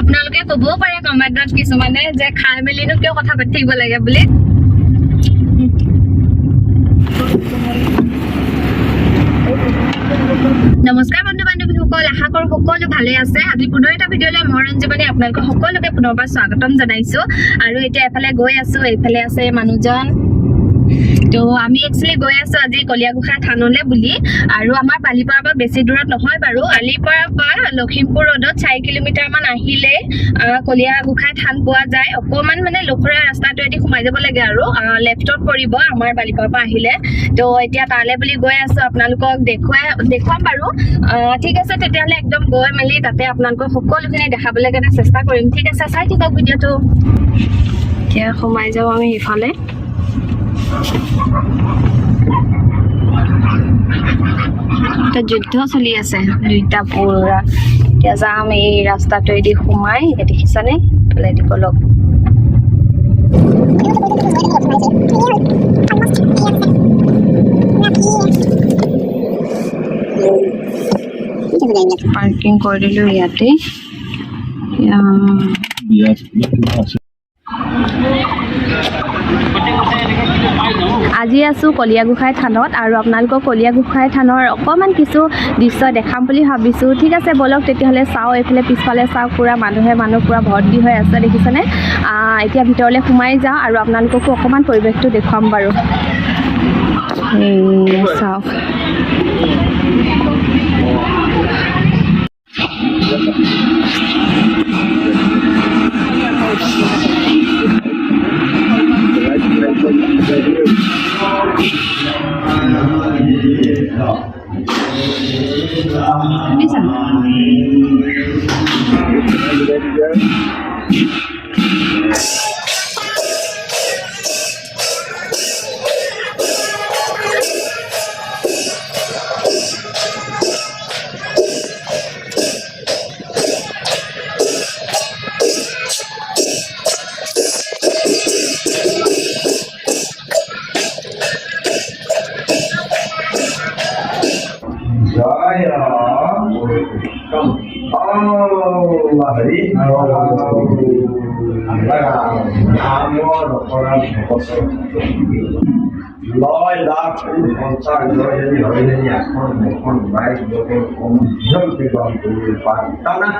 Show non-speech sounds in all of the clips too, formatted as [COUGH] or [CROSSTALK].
আপোনালোকে ক'বও পাৰে কমেণ্টত কিছুমানে যে খাই মেলিনো কিয় কথা পাতি থাকিব লাগে বুলি। নমস্কাৰ বন্ধু বান্ধৱীসকল আশা কৰোঁ সকলো ভালে আছে। আজি পুনৰ এটা ভিডিঅ'লৈ মই ৰঞ্জীৱনী আপোনালোকক সকলোকে পুনৰবাৰ স্বাগতম জনাইছো। আৰু এতিয়া এফালে গৈ আছো এইফালে আছে মানুহজন। তো আমি একচুৱেলি গৈ আছো আজি কলীয়াগোসাঁই থানলৈ বুলি। আৰু আমাৰ বালিপাৰাৰ পৰা বেছি দূৰত নহয় বাৰু। বালিপাৰাৰ পৰা লখিমপুৰ ৰোডত চাৰি কিলোমিটাৰ মান আহিলে কলীয়াগোসাঁই থান পোৱা যায়। অকণমান মানে লখৰা ৰাস্তাটোৱেদি সোমাই যাব লাগে আৰু লেফ্টত পৰিব আমাৰ বালিপাৰাৰ পৰা আহিলে। তো এতিয়া তালৈ বুলি গৈ আছো আপোনালোকক দেখুৱাই দেখুৱাম বাৰু। ঠিক আছে তেতিয়াহ'লে একদম গৈ মেলি তাতে আপোনালোকক সকলোখিনি দেখাবলৈ কাৰণে চেষ্টা কৰিম। ঠিক আছে চাই থাকক ভিডিঅ'টো। এতিয়া সোমাই যাওঁ আমি ইফালে। এটা যুদ্ধ চলি আছে। দুইটা পুৰা এতিয়া যাম এই ৰাস্তাটোৱেদি সোমাই এতিয়া দেখিছানে দিব লগ পাৰ্কিং কৰি দিলো ইয়াতে। আজি আছোঁ কলীয়াগোসাঁই থানত আৰু আপোনালোকক কলীয়াগোসাঁই থানৰ অকণমান কিছু দৃশ্য দেখাম বুলি ভাবিছোঁ। ঠিক আছে ব'লক তেতিয়াহ'লে চাওঁ এইফালে পিছফালে চাওঁ পূৰা মানুহে মানুহ পূৰা ভৰ্তি হৈ আছে দেখিছেনে? এতিয়া ভিতৰলৈ সোমাই যাওঁ আৰু আপোনালোককো অকণমান পৰিৱেশটো দেখুৱাম বাৰু। ไม่สั่ง নয় লাখ পঞ্চাশ জয়ী হইলেন এখন এখন বাইক যখন অঞ্চলকে গ্রহণ করতে পারতাম না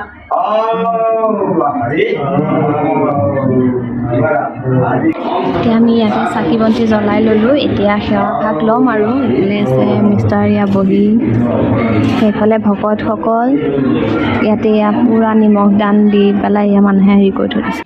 এতিয়া আমি ইয়াতে চাকি বন্তি জ্বলাই ল'লোঁ এতিয়া সেৱা ভাগ ল'ম আৰু এইফালে আছে মিষ্টাৰ ইয়া বহি সেইফালে ভকতসকল ইয়াতে এয়া পূৰা নিমখ দান দি পেলাই ইয়াৰ মানুহে হেৰি কৰি থৈ দিছে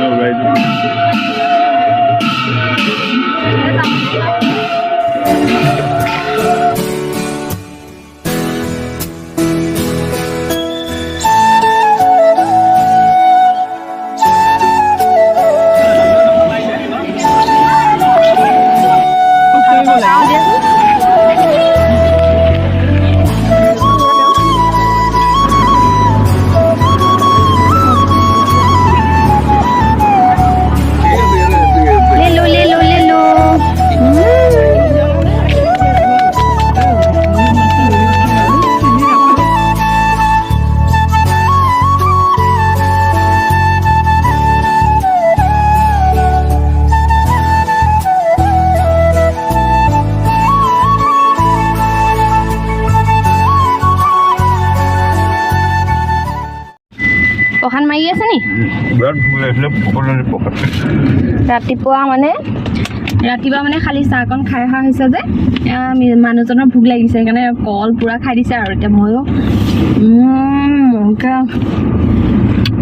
Alright. পখান মাৰি আছে নি? ৰাতিপুৱা মানে ৰাতিপুৱা মানে খালি চাহকণ খাই অহা হৈছে যে মানুহজনৰ ভোক লাগিছে সেইকাৰণে কল পূৰা খাই দিছে আৰু এতিয়া ময়ো।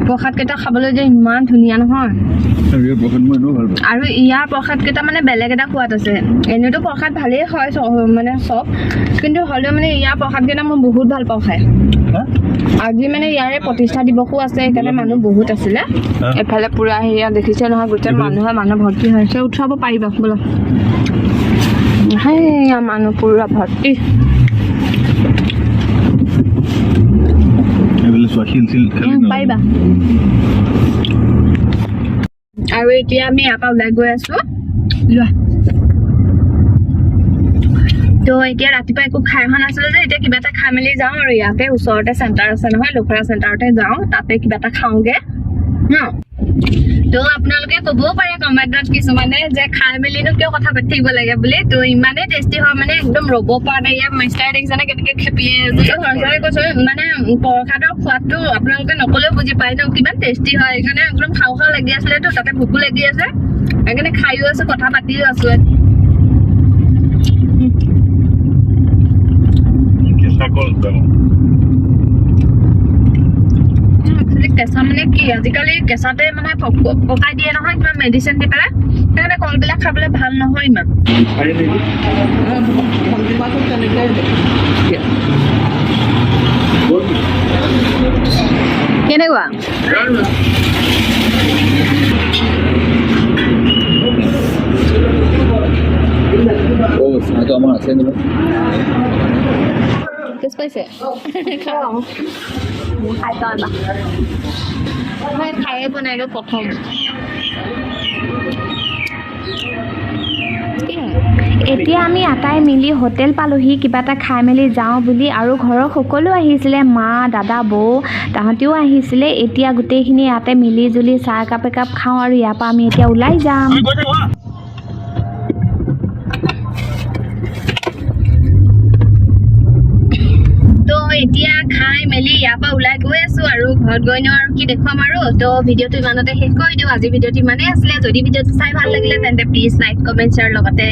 প্ৰসাদকেইটা খাবলৈ যে ইমান ধুনীয়া নহয়। আৰু ইয়াৰ প্ৰসাদকেইটা মানে বেলেগ এটা সোৱাদ আছে। এনেইতো প্ৰসাদ ভালেই হয় মানে চব কিন্তু হ'লেও মানে ইয়াৰ প্ৰসাদকেইটা মই বহুত ভালো পাওঁ খাই। আজি মানে ইয়াৰে প্ৰতিষ্ঠা দিৱসো আছে সেইকাৰণে মানুহ বহুত আছিলে? এফালে পূৰা হেৰিয়া দেখিছে নহয় গোটেই মানুহে মানুহ ভৰ্তি হৈছে উঠাব পাৰিবা বোলো সেয়া মানুহ পূৰা ভৰ্তি। পাৰিবা। আৰু এতিয়া আমি ইয়াৰ পৰা ওলাই গৈ আছো। লোৱা। তো এতিয়া ৰাতিপুৱা একো খাই অহা নাছিলো যে, এতিয়া কিবা এটা খাই মেলি যাওঁ আৰু ইয়াতে, ওচৰতে চেণ্টাৰ আছে নহয়, লখৰা চেণ্টাৰতে যাওঁ, তাতে কিবা এটা খাওঁগে। ন? তো আপোনালোকে ক'বও পাৰে কমেণ্টত কিছুমানে যে, খাই মেলিনো কিয় কথা পাতি থাকিব লাগে বুলি। তো ইমানেই টেষ্টি হয় মানে একদম ৰ'ব পৰা নাই, ইয়াৰ মাষ্টাৰ দেখিছেনে কেনেকে খেপিয়ে সঁচাকে কৈছো মানে প্ৰসাদৰ সোৱাদটো আপোনালোকে নকলেও বুজি পায় ন? কিমান টেষ্টি হয় সেইকাৰণে একদম খাওঁ খাওঁ লাগি আছিলে তো, তাতে ভোকো লাগি আছে। সেইকাৰণে খাইও আছো, কথা পাতিও আছো। একচুৱেলি কেঁচা মানে কি? আজিকালি কেঁচাতে মানে পকাই দিয়ে নহয় কিবা মেডিচিন দি পেলাই। সেইকাৰণে কলবিলাক খাবলৈ ভালো নহয় ইমান। কেনেকুৱা? অ চাহটো আমাৰ আছে নহয় পাইছে [LAUGHS] খাই মই খায়ে বনাইলোঁ প্ৰথম। এতিয়া আমি আটাই মিলি হোটেল পালোহি কিবা এটা খাই মেলি যাওঁ বুলি। আৰু ঘৰৰ সকলো আহিছিলে মা দাদা বৌ তাহাঁতিও আহিছিলে। এতিয়া গোটেইখিনি ইয়াতে মিলি জুলি চাহ একাপ একাপ খাওঁ আৰু ইয়াৰ পৰা আমি এতিয়া ওলাই যাম। ঘৰত গৈ নো আৰু কি দেখুৱাম আৰু। তো ভিডিঅ'টো ইমানতে শেষ কৰি দিওঁ। আজি ভিডিঅ'টো ইমানেই আছিলে। যদি ভিডিঅ'টো চাই ভালো লাগিলে, তেন্তে প্লিজ লাইক কমেণ্ট শ্বেয়াৰ লগতে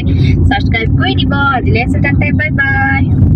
ছাবস্ক্ৰাইব কৰি দিব। আজিলৈ আছে তেন্তে বাই বাই